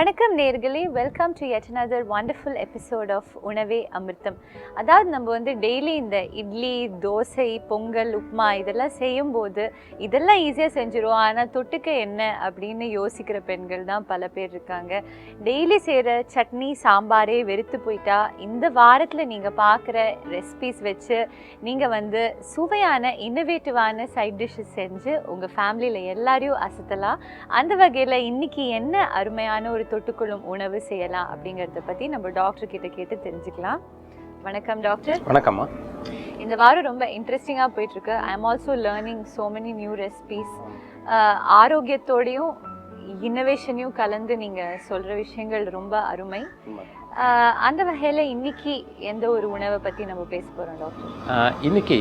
வணக்கம் நேர்களே. Welcome to yet another wonderful episode of உணவே அமிர்தம். அதாவது நம்ம வந்து டெய்லி இந்த இட்லி தோசை பொங்கல் உப்புமா இதெல்லாம் செய்யும்போது இதெல்லாம் ஈஸியாக செஞ்சுருவோம். ஆனால் தொட்டுக்க என்ன அப்படின்னு யோசிக்கிற பெண்கள் தான் பல பேர் இருக்காங்க. டெய்லி செய்கிற சட்னி சாம்பாரே வெறுத்து போயிட்டா இந்த வாரத்தில் நீங்கள் பார்க்குற ரெசிபீஸ் வச்சு நீங்கள் வந்து சுவையான இன்னோவேட்டிவான சைட் டிஷ்ஷஸ் செஞ்சு உங்கள் ஃபேமிலியில் எல்லாரையும் அசத்தலாம். அந்த வகையில் இன்றைக்கி என்ன அருமையான ஒரு தொட்டுக்கொள்ளும் உணவு செய்யலாம் அப்படிங்கிறத பற்றி நம்ம டாக்டர் கிட்ட கேட்டு தெரிஞ்சுக்கலாம். வணக்கம் டாக்டர் வணக்கம்மா. இந்த வாரம் ரொம்ப இன்ட்ரெஸ்டிங்காக போயிட்டுருக்கு. I am also learning so many new recipes ஆரோக்கியத்தோடையும் இன்னோவேஷனையும் கலந்து நீங்கள் சொல்கிற விஷயங்கள் ரொம்ப அருமை. அந்த வகையில் இன்னைக்கு எந்த ஒரு உணவை பற்றி நம்ம பேச போகிறோம் டாக்டர் இன்னைக்கு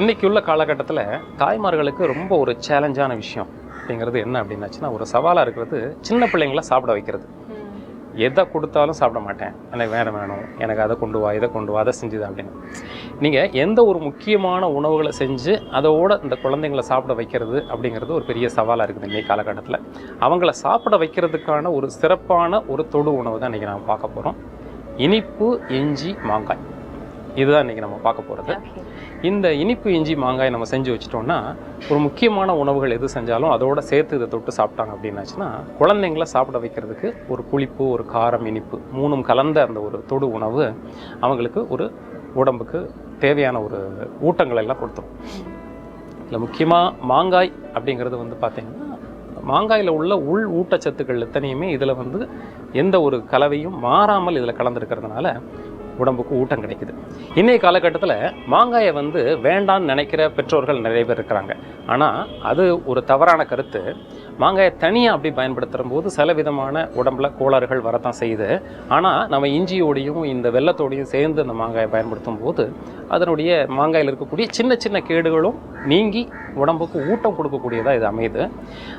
இன்னைக்கு உள்ள காலகட்டத்தில் தாய்மார்களுக்கு ரொம்ப ஒரு சேலஞ்சான விஷயம். அப்படிங்கிறது என்ன அப்படின்னாச்சுன்னா ஒரு சவாலாக இருக்கிறது சின்ன பிள்ளைங்கள சாப்பிட வைக்கிறது. எதை கொடுத்தாலும் சாப்பிட மாட்டேன். எனக்கு வேறு வேணும். எனக்கு அதை கொண்டு வா இதை கொண்டு வா அதை செஞ்சுது அப்படின்னு. நீங்கள் எந்த ஒரு முக்கியமான உணவுகளை செஞ்சு அதோட இந்த குழந்தைங்களை சாப்பிட வைக்கிறது அப்படிங்கிறது ஒரு பெரிய சவாலாக இருக்குது இன்றைய காலகட்டத்தில். அவங்கள சாப்பிட வைக்கிறதுக்கான ஒரு சிறப்பான ஒரு தொடு உணவு தான் இன்றைக்கி நாம் பார்க்க போகிறோம் இனிப்பு இஞ்சி மாங்காய். இதுதான் இன்றைக்கி நம்ம பார்க்க போகிறது இந்த இனிப்பு இஞ்சி மாங்காய் நம்ம செஞ்சு வச்சிட்டோம்னா ஒரு முக்கியமான உணவுகள் எது செஞ்சாலும் அதோட சேர்த்து இதை தொட்டு சாப்பிட்டாங்க அப்படின்னாச்சுன்னா குழந்தைங்கள சாப்பிட வைக்கிறதுக்கு ஒரு புளிப்பு ஒரு காரம் இனிப்பு மூணும் கலந்த அந்த ஒரு தொடு உணவு அவங்களுக்கு ஒரு உடம்புக்கு தேவையான ஒரு ஊட்டங்கள் எல்லாம் கொடுத்துரும். இதில் முக்கியமாக மாங்காய் அப்படிங்கிறது வந்து பார்த்திங்கன்னா மாங்காயில் உள்ள உள் ஊட்டச்சத்துக்கள் எத்தனையுமே இதில் வந்து எந்த ஒரு கலவையும் மாறாமல் இதில் கலந்துருக்கிறதுனால உடம்புக்கு ஊட்டம் கிடைக்குது. இன்றைய காலகட்டத்தில் மாங்காயை வந்து வேண்டான்னு நினைக்கிற பெற்றோர்கள் நிறைய பேர் இருக்கிறாங்க. ஆனால் அது ஒரு தவறான கருத்து. மாங்காயை தனியாக அப்படி பயன்படுத்துகிற போது சில விதமான உடம்புல கோளாறுகள் வரத்தான் செய்யுது. ஆனால் நம்ம இஞ்சியோடையும் இந்த வெள்ளத்தோடையும் சேர்ந்து அந்த மாங்காயை பயன்படுத்தும் போது அதனுடைய மாங்காயில் இருக்கக்கூடிய சின்ன சின்ன கேடுகளும் நீங்கி உடம்புக்கு ஊட்டம் கொடுக்கக்கூடியதாக இது அமையுது.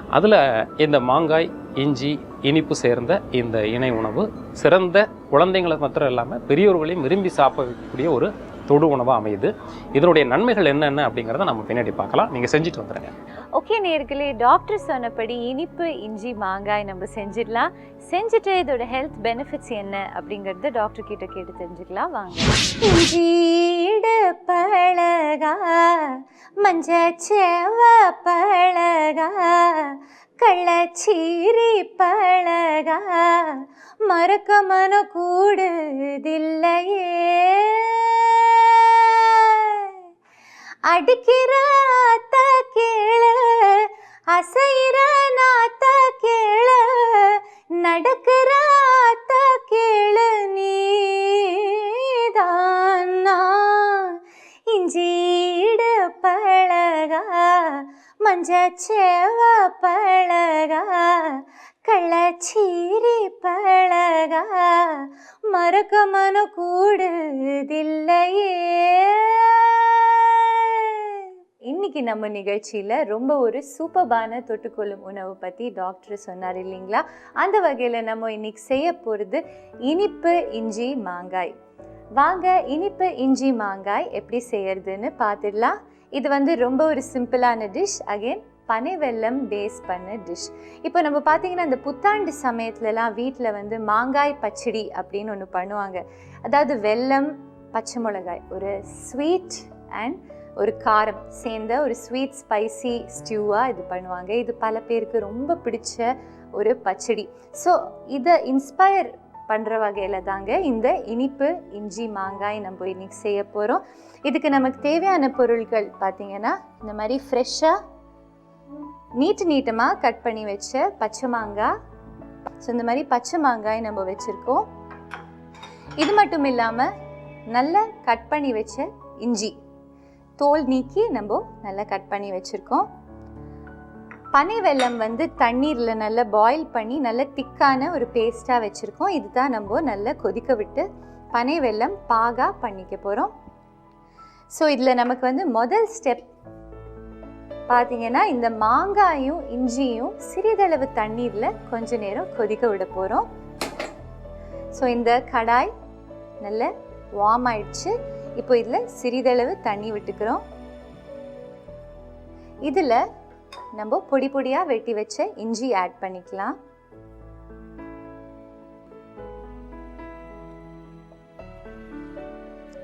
அதில் இந்த மாங்காய் இஞ்சி இனிப்பு சேர்ந்த இந்த இணை உணவு சிறந்த குழந்தைங்களை மாத்திரம் இல்லாமல் பெரியோர்களையும் விரும்பி சாப்பிடக்கூடிய ஒரு தொடு உணவாக அமையுது. இதனுடைய நன்மைகள் என்னென்ன அப்படிங்கிறத நம்ம பின்னாடி பார்க்கலாம். நீங்கள் செஞ்சுட்டு வந்துடுங்க ஓகே நேர்களே டாக்டர் சொன்னபடி இனிப்பு இஞ்சி மாங்காய் நம்ம செஞ்சிடலாம். செஞ்சுட்டு இதோட ஹெல்த் பெனிஃபிட்ஸ் என்ன அப்படிங்கறத டாக்டர் கிட்ட கேட்டு தெரிஞ்சுக்கலாம். வாங்க. இஞ்சீடு பழகா மஞ்ச செவ பழகா கள்ளச்சீரி பழகா மறக்க மன கூடுதில்லையே அடிக்கிற அத்த கேளு அசைகிற நாத்த கேளு நடக்கிற அத்த கேளு நீதானா இஞ்சீடு பழகா மஞ்ச சேவ பழகா கள்ளச்சீரி பழகா மறக்க மன கூடுதில்லையே இன்னைக்கு நம்ம நிகழ்ச்சியில் ரொம்ப ஒரு சூப்பர்பான தொட்டுக்கொள்ளும் உணவு பற்றி டாக்டர் சொன்னார் இல்லைங்களா? அந்த வகையில் நம்ம இன்னைக்கு செய்ய போகிறது இனிப்பு இஞ்சி மாங்காய். வாங்க இனிப்பு இஞ்சி மாங்காய் எப்படி செய்யறதுன்னு பார்த்துடலாம் இது வந்து ரொம்ப ஒரு சிம்பிளான டிஷ் அகைன் பனை வெல்லம் பேஸ் பண்ண டிஷ் இப்போ நம்ம பார்த்தீங்கன்னா இந்த புத்தாண்டு சமயத்துலலாம் வீட்டில் வந்து மாங்காய் பச்சடி அப்படின்னு ஒன்று பண்ணுவாங்க. அதாவது வெல்லம் பச்சை மிளகாய். ஒரு ஸ்வீட் அண்ட் ஒரு காரம் சேர்ந்த ஒரு ஸ்வீட் ஸ்பைசி ஸ்டியூவாக இது பண்ணுவாங்க. இது பல பேருக்கு ரொம்ப பிடிச்ச ஒரு பச்சடி. ஸோ இதை இன்ஸ்பயர் பண்ணுற வகையில் தாங்க இந்த இனிப்பு இஞ்சி மாங்காய் நம்ம இன்றைக்கி செய்ய போகிறோம் இதுக்கு நமக்கு தேவையான பொருட்கள் பார்த்தீங்கன்னா இந்த மாதிரி ஃப்ரெஷ்ஷாக நீட்டு நீட்டமாக கட் பண்ணி வச்ச பச்சை மாங்காய். ஸோ இந்த மாதிரி பச்சை மாங்காய் நம்ம வச்சுருக்கோம். இது மட்டும் இல்லாமல் நல்லா கட் பண்ணி வச்ச இஞ்சி. தோல் நீக்கி நம்ம நல்லா கட் பண்ணி வச்சுருக்கோம். பனை வெல்லம் வந்து தண்ணீரில் நல்லா பாயில் பண்ணி நல்ல திக்கான ஒரு பேஸ்ட்டாக வச்சுருக்கோம். இதுதான் நம்ம நல்லா கொதிக்க விட்டு பனை வெல்லம் பாகா பண்ணிக்க போகிறோம் ஸோ இதில் நமக்கு வந்து முதல் ஸ்டெப் பார்த்தீங்கன்னா இந்த மாங்காயும் இஞ்சியும் சிறிதளவு தண்ணீரில் கொஞ்ச நேரம் கொதிக்க விட போகிறோம் ஸோ இந்த கடாய் நல்ல வார்ம் ஆயிடுச்சு. இப்போ இதில் சிறிதளவு தண்ணி விட்டுக்கிறோம். இதில் நம்ம பொடி பொடியாக வெட்டி வச்ச இஞ்சி ஆட் பண்ணிக்கலாம்.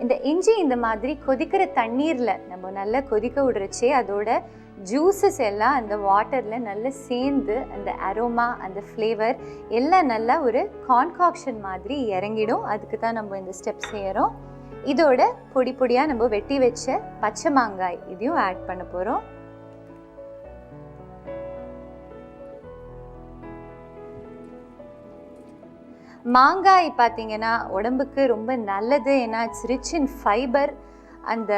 இந்த இஞ்சி இந்த மாதிரி கொதிக்கிற தண்ணீரில் நம்ம நல்லா கொதிக்க விடுறச்சே அதோட ஜூஸஸ் எல்லாம் அந்த வாட்டரில் நல்லா சேர்ந்து அந்த அரோமா அந்த ஃப்ளேவர் எல்லாம் நல்லா ஒரு கான்காக்ஷன் மாதிரி இறங்கிடும். அதுக்கு தான் நம்ம இந்த ஸ்டெப் செய்கிறோம் இதோட பொடி பொடியாக நம்ம வெட்டி வச்ச பச்சை மாங்காய் இதையும் ஆட் பண்ண போகிறோம் மாங்காய் பார்த்தீங்கன்னா உடம்புக்கு ரொம்ப நல்லது. ஏன்னா இட்ஸ் ரிச் இன் ஃபைபர் அந்த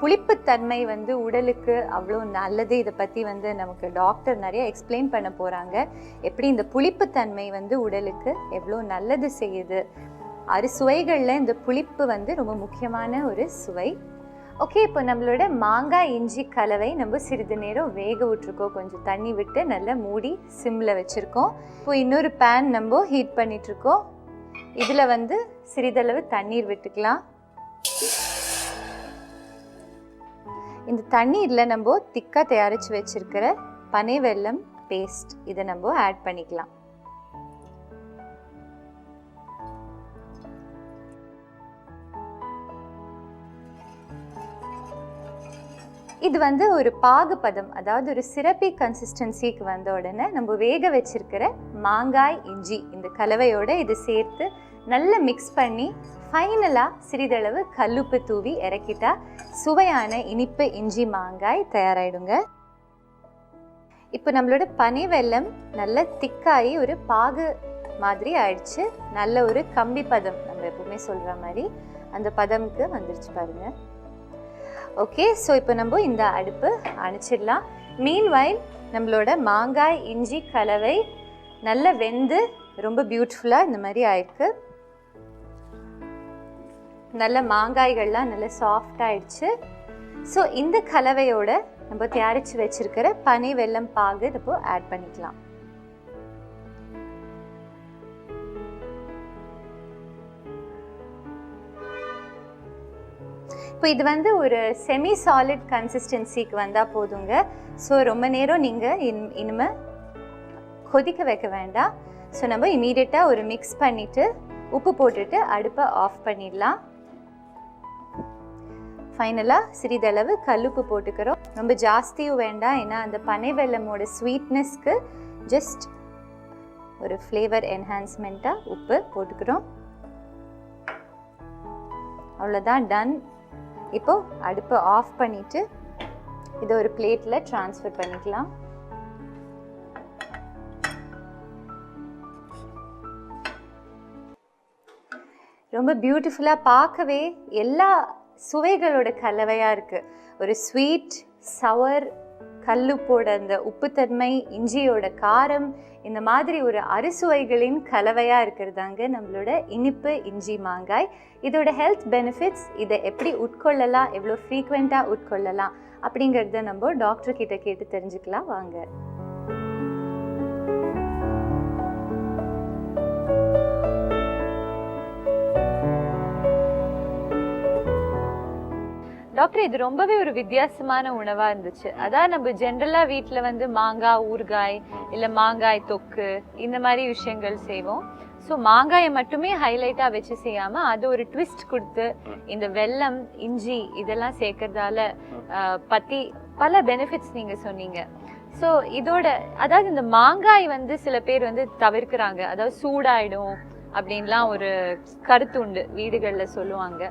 புளிப்புத்தன்மை வந்து உடலுக்கு அவ்வளோ நல்லது. இதை பற்றி வந்து நமக்கு டாக்டர் நிறைய எக்ஸ்பிளைன் பண்ண போகிறாங்க எப்படி இந்த புளிப்புத்தன்மை வந்து உடலுக்கு எவ்வளோ நல்லது செய்யுது? அறுசுவைகளில் இந்த புளிப்பு வந்து ரொம்ப முக்கியமான ஒரு சுவை. ஓகே இப்போ நம்மளோட மாங்காய் இஞ்சி கலவை நம்ம சிறிது நேரம் வேக விட்டுருக்கோம். கொஞ்சம் தண்ணி விட்டு நல்லா மூடி சிம்மில் வச்சுருக்கோம். இப்போ இன்னொரு பேன் நம்ம ஹீட் பண்ணிகிட்ருக்கோம் இதில் வந்து சிறிதளவு தண்ணீர் விட்டுக்கலாம். இந்த தண்ணீரில் நம்ம திக்காக தயாரித்து வச்சுருக்கிற பனை வெல்லம் பேஸ்ட் இதை நம்ம ஆட் பண்ணிக்கலாம். இது வந்து ஒரு பாகுபதம் அதாவது ஒரு சிறப்பி கன்சிஸ்டன்சிக்கு வந்த உடனே நம்ம வேக வச்சிருக்கிற மாங்காய் இஞ்சி இந்த கலவையோட இது சேர்த்து நல்லா மிக்ஸ் பண்ணி ஃபைனலாக சிறிதளவு கல்லுப்பு தூவி இறக்கிட்டா சுவையான இனிப்பு இஞ்சி மாங்காய் தயாராகிடுங்க இப்போ நம்மளோட பனை வெள்ளம் நல்லா திக்காகி ஒரு பாகு மாதிரி ஆயிடுச்சு. நல்ல ஒரு கம்பி பதம் நம்ம எப்பவுமே சொல்கிற மாதிரி அந்த பதம்க்கு வந்துருச்சு பாருங்கள் ஓகே ஸோ இப்போ நம்ம இந்த அடுப்பு அணைச்சிடலாம். மீன்வைல் நம்மளோட மாங்காய் இஞ்சி கலவை நல்லா வெந்து ரொம்ப பியூட்டிஃபுல்லாக இந்த மாதிரி ஆயிருக்கு. நல்ல மாங்காய்கள்லாம் நல்ல சாஃப்ட் ஆயிடுச்சு. ஸோ இந்த கலவையோட நம்ம தயாரித்து வச்சுருக்கிற பனை வெல்லம் பாகு இப்போ ஆட் பண்ணிக்கலாம். இப்போ இது வந்து ஒரு செமி சாலிட் கன்சிஸ்டன்சிக்கு வந்தால் போதுங்க. ஸோ ரொம்ப நேரம் நீங்கள் இன் இனிமேல் கொதிக்க வைக்க வேண்டாம். ஸோ நம்ம இமீடியட்டாக ஒரு மிக்ஸ் பண்ணிவிட்டு உப்பு போட்டுட்டு அடுப்பை ஆஃப் பண்ணிடலாம். ஃபைனலாக சிறிதளவு கல்லுப்பு போட்டுக்கிறோம். ரொம்ப ஜாஸ்தியும் வேண்டாம். ஏன்னா அந்த பனை வெல்லமோட ஸ்வீட்னஸ்க்கு ஜஸ்ட் ஒரு ஃப்ளேவர் என்ஹான்ஸ்மெண்ட்டாக உப்பு போட்டுக்கிறோம். அவ்வளோதான் டன் இப்போது அடுப்பை ஆஃப் பண்ணிவிட்டு இதை ஒரு பிளேட்டில் ட்ரான்ஸ்ஃபர் பண்ணிக்கலாம். ரொம்ப பியூட்டிஃபுல்லாக பார்க்கவே எல்லா சுவைகளோட கலவையாக இருக்குது ஒரு ஸ்வீட் சவர் கல்லுப்போட அந்த உப்புத்தன்மை இஞ்சியோட காரம் இந்த மாதிரி ஒரு அறுசுவைகளின் கலவையாக இருக்கிறதாங்க நம்மளோட இனிப்பு இஞ்சி மாங்காய். இதோட ஹெல்த் பெனிஃபிட்ஸ் இதை எப்படி உட்கொள்ளலாம் எவ்வளோ ஃப்ரீக்வெண்ட்டாக உட்கொள்ளலாம் அப்படிங்கிறத நம்ம டாக்டர் கிட்ட கேட்டு தெரிஞ்சுக்கலாம். வாங்க. டாக்டர் இது ரொம்பவே ஒரு வித்தியாசமான உணவா இருந்துச்சு. அதான் நம்ம ஜென்ரலா வீட்ல வந்து மாங்காய் ஊறுகாய் இல்ல மாங்காய் தொக்கு இந்த மாதிரி விஷயங்கள் செய்வோம். ஸோ மாங்காயை மட்டுமே ஹைலைட்டா வச்சு செய்யாம அது ஒரு ட்விஸ்ட் கொடுத்து இந்த வெல்லம் இஞ்சி இதெல்லாம் சேர்க்கறதால பத்தி பல பெனிஃபிட்ஸ் நீங்க சொன்னீங்க. ஸோ இதோட அதாவது இந்த மாங்காய் வந்து சில பேர் வந்து தவிர்க்கிறாங்க. அதாவது சூடாயிடும் அப்படின்லாம் ஒரு கருத்து உண்டு வீடுகள்ல சொல்லுவாங்க.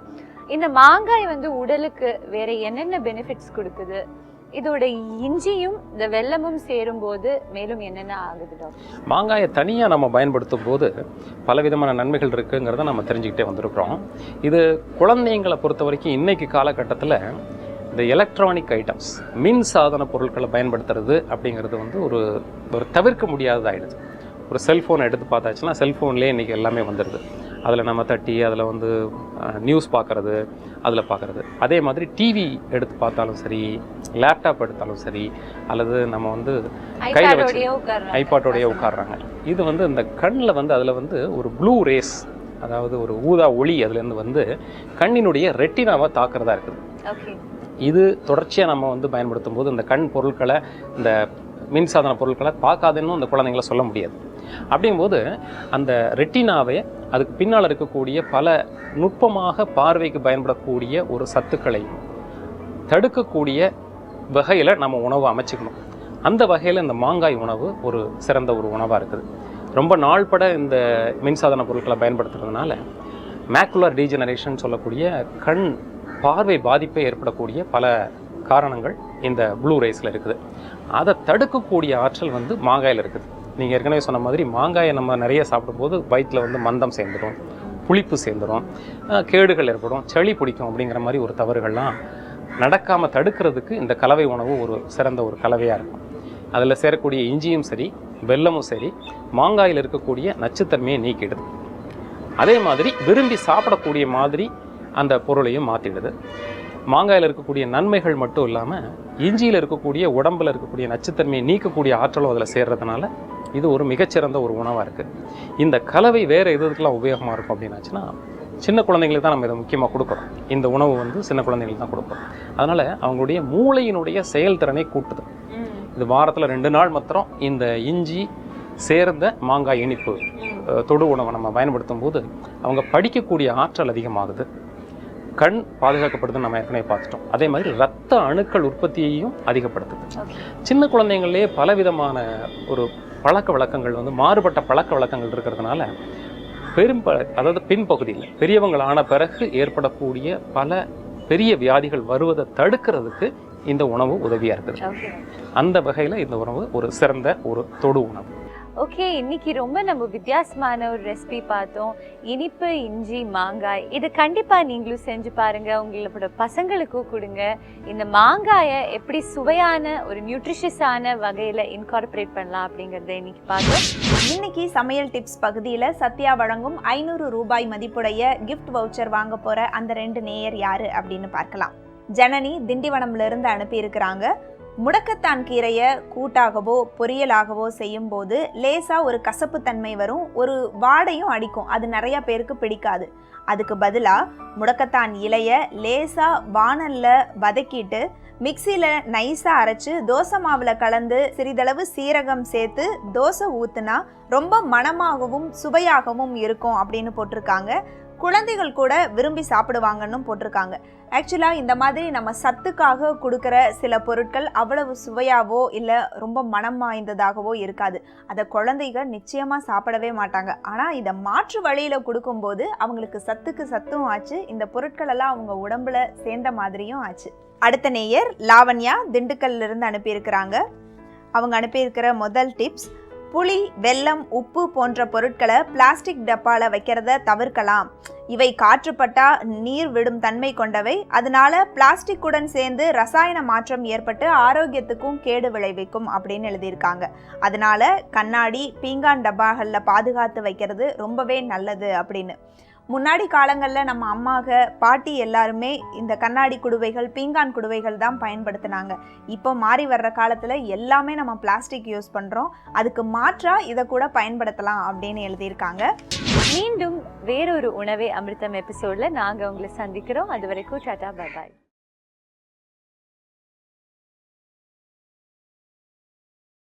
இந்த மாங்காய் வந்து உடலுக்கு வேற என்னென்ன பெனிஃபிட்ஸ் கொடுக்குது? இதோட இஞ்சியும் இந்த வெல்லமும் சேரும்போது மேலும் என்னென்ன ஆகுது டாக்டர்? மாங்காயை தனியாக நம்ம பயன்படுத்தும் போது பலவிதமான நன்மைகள் இருக்குங்கிறத நம்ம தெரிஞ்சுக்கிட்டே வந்திருக்கிறோம். இது குழந்தைங்களை பொறுத்த வரைக்கும் இன்னைக்கு காலகட்டத்தில் இந்த எலக்ட்ரானிக் ஐட்டம்ஸ் மின் சாதன பொருட்களை பயன்படுத்துறது அப்படிங்கிறது வந்து ஒரு ஒரு தவிர்க்க முடியாததாகிடுது ஒரு செல்ஃபோனை எடுத்து பார்த்தாச்சுன்னா செல்ஃபோன்லேயே இன்றைக்கி எல்லாமே வந்துடுது. அதில் நம்ம தட்டி அதில் வந்து நியூஸ் பார்க்குறது அதில் பார்க்குறது அதே மாதிரி டிவி எடுத்து பார்த்தாலும் சரி லேப்டாப் எடுத்தாலும் சரி அல்லது நம்ம வந்து கையில் வச்சு ஐபாட்டோடய உட்காடுறாங்க இது வந்து இந்த கண்ணில் வந்து அதில் வந்து ஒரு ப்ளூ ரேஸ் அதாவது ஒரு ஊதா ஒளி அதுலேருந்து வந்து கண்ணினுடைய ரெட்டினாவை தாக்குறதா இருக்குது. இது தொடர்ச்சியாக நம்ம வந்து பயன்படுத்தும் போது இந்த கண் பொருட்களை இந்த மின்சாதன பொருட்களை பார்க்காதுன்னு இந்த குழந்தைங்கள சொல்ல முடியாது. அப்படிங்கும்போது அந்த ரெட்டினாவை அதுக்கு பின்னால் இருக்கக்கூடிய பல நுட்பமாக பார்வைக்கு பயன்படக்கூடிய ஒரு சத்துக்களை தடுக்கக்கூடிய வகையில் நம்ம உணவு அமைச்சுக்கணும். அந்த வகையில் இந்த மாங்காய் உணவு ஒரு சிறந்த ஒரு உணவாக இருக்குது. ரொம்ப நாள்பட இந்த மின்சாதன பொருட்களை பயன்படுத்துறதுனால மேக்குலர் டீஜெனரேஷன் சொல்லக்கூடிய கண் பார்வை பாதிப்பை ஏற்படக்கூடிய பல காரணங்கள் இந்த ப்ளூ ரேஸில் இருக்குது. அதை தடுக்கக்கூடிய ஆற்றல் வந்து மாங்காயில் இருக்குது. நீங்கள் ஏற்கனவே சொன்ன மாதிரி மாங்காயை நம்ம நிறைய சாப்பிடும்போது வயிற்றில் வந்து மந்தம் சேர்ந்துடும் புளிப்பு சேர்ந்துடும் கேடுகள் ஏற்படும் சளி பிடிக்கும் அப்படிங்கிற மாதிரி ஒரு தவறுகள்லாம் நடக்காமல் தடுக்கிறதுக்கு இந்த கலவை உணவு ஒரு சிறந்த ஒரு கலவையாக இருக்கும். அதில் சேரக்கூடிய இஞ்சியும் சரி வெல்லமும் சரி மாங்காயில் இருக்கக்கூடிய நச்சுத்தன்மையை நீக்கிடுது. அதே மாதிரி விரும்பி சாப்பிடக்கூடிய மாதிரி அந்த பொருளையும் மாற்றிடுது மாங்காயில் இருக்கக்கூடிய நன்மைகள் மட்டும் இல்லாமல் இஞ்சியில் இருக்கக்கூடிய உடம்பில் இருக்கக்கூடிய நச்சுத்தன்மையை நீக்கக்கூடிய ஆற்றலும் அதில் சேர்றதுனால இது ஒரு மிகச்சிறந்த ஒரு உணவாக இருக்குது இந்த கலவை வேறு எதுக்கெல்லாம் உபயோகமாக இருக்கும் அப்படின்னாச்சுன்னா சின்ன குழந்தைங்களுக்கு தான் நம்ம இதை முக்கியமாக கொடுக்குறோம். இந்த உணவு வந்து சின்ன குழந்தைங்களுக்கு தான் கொடுக்குறோம். அதனால் அவங்களுடைய மூளையினுடைய செயல்திறனை கூட்டுது. இது வாரத்தில் ரெண்டு நாள் மாத்திரம் இந்த இஞ்சி சேர்ந்த மாங்காய் இனிப்பு தொடு உணவை நம்ம பயன்படுத்தும் போது அவங்க படிக்கக்கூடிய ஆற்றல் அதிகமாகுது. கண் பாதுகாக்கப்படுதுன்னு நம்ம ஏற்கனவே பார்த்துட்டோம். அதே மாதிரி ரத்த அணுக்கள் உற்பத்தியையும் அதிகப்படுத்துது. சின்ன குழந்தைங்கள்லேயே பலவிதமான ஒரு பழக்க வழக்கங்கள் வந்து மாறுபட்ட பழக்க வழக்கங்கள் இருக்கிறதுனால பெரும் அதாவது பின்பகுதியில் பெரியவங்கள் ஆன பிறகு ஏற்படக்கூடிய பல பெரிய வியாதிகள் வருவதை தடுக்கிறதுக்கு இந்த உணவு உதவியாக இருக்குது. அந்த வகையில் இந்த உணவு ஒரு சிறந்த ஒரு தொடு உணவு. ஓகே இன்னைக்கு ரொம்ப நம்ம வித்தியாசமான ஒரு ரெசிபி பார்த்தோம். இனிப்பு இஞ்சி மாங்காய். இது கண்டிப்பாக நீங்களும் செஞ்சு பாருங்கள் உங்களோட பசங்களுக்கும் கொடுங்க. இந்த மாங்காயை எப்படி சுவையான ஒரு நியூட்ரிஷியஸான வகையில் இன்கார்பரேட் பண்ணலாம் அப்படிங்கிறத இன்னைக்கு பார்த்தோம் இன்னைக்கு சமையல் டிப்ஸ் பகுதியில் சத்யா வழங்கும் ஐநூறு ரூபாய் மதிப்புடைய கிஃப்ட் வவுச்சர் வாங்க போகிற அந்த ரெண்டு நேயர் யாரு அப்படின்னு பார்க்கலாம். ஜனனி திண்டிவனம்ல இருந்து அனுப்பியிருக்கிறாங்க. முடக்கத்தான் கீரையை கூட்டாகவோ பொரியலாகவோ செய்யும்போது லேசாக ஒரு கசப்பு தன்மை வரும். ஒரு வாடையும் அடிக்கும். அது நிறைய பேருக்கு பிடிக்காது. அதுக்கு பதிலாக முடக்கத்தான் இலைய லேசாக வாணல்ல வதக்கிட்டு மிக்சியில் நைஸாக அரைச்சு தோசை மாவில் கலந்து சிறிதளவு சீரகம் சேர்த்து தோசை ஊற்றுனா ரொம்ப மணமாகவும் சுவையாகவும் இருக்கும் அப்படின்னு போட்டிருக்காங்க. குழந்தைகள் கூட விரும்பி சாப்பிடுவாங்கன்னு போட்டிருக்காங்க. ஆக்சுவலாக இந்த மாதிரி நம்ம சத்துக்காக கொடுக்குற சில பொருட்கள் அவ்வளவு சுவையாவோ இல்லை ரொம்ப மனம் வாய்ந்ததாகவோ இருக்காது. அதை குழந்தைகள் நிச்சயமாக சாப்பிடவே மாட்டாங்க. ஆனால் இதை மாற்று வழியில் கொடுக்கும்போது அவங்களுக்கு சத்துக்கு சத்தும் ஆச்சு. இந்த பொருட்களெல்லாம் அவங்க உடம்புல சேர்ந்த மாதிரியும் ஆச்சு. அடுத்த நேயர் லாவண்யா திண்டுக்கல்லிருந்து அனுப்பியிருக்கிறாங்க. அவங்க அனுப்பியிருக்கிற முதல் டிப்ஸ் புளி வெல்லம் உப்பு போன்ற பொருட்களை பிளாஸ்டிக் டப்பாவில் வைக்கிறத தவிர்க்கலாம். இவை காற்றுப்பட்டா நீர் விடும் தன்மை கொண்டவை. அதனால பிளாஸ்டிக்குடன் சேர்ந்து ரசாயன மாற்றம் ஏற்பட்டு ஆரோக்கியத்துக்கும் கேடு விளைவிக்கும் அப்படின்னு எழுதியிருக்காங்க. அதனால கண்ணாடி பீங்கான் டப்பாகளில் பாதுகாத்து வைக்கிறது ரொம்பவே நல்லது அப்படின்னு. முன்னாடி காலங்களில் நம்ம அம்மாக பாட்டி எல்லாருமே இந்த கண்ணாடி குடுவைகள் பீங்கான் குடுவைகள் தான் பயன்படுத்தினாங்க. இப்போ மாறி வர்ற காலத்தில் எல்லாமே நம்ம பிளாஸ்டிக் யூஸ் பண்ணுறோம் அதுக்கு மாற்றாக இதை கூட பயன்படுத்தலாம் அப்படின்னு எழுதியிருக்காங்க. மீண்டும் வேறொரு உணவே அமிர்தம் எபிசோடில் நாங்கள் உங்களை சந்திக்கிறோம். அது வரைக்கும் டாட்டா பாய்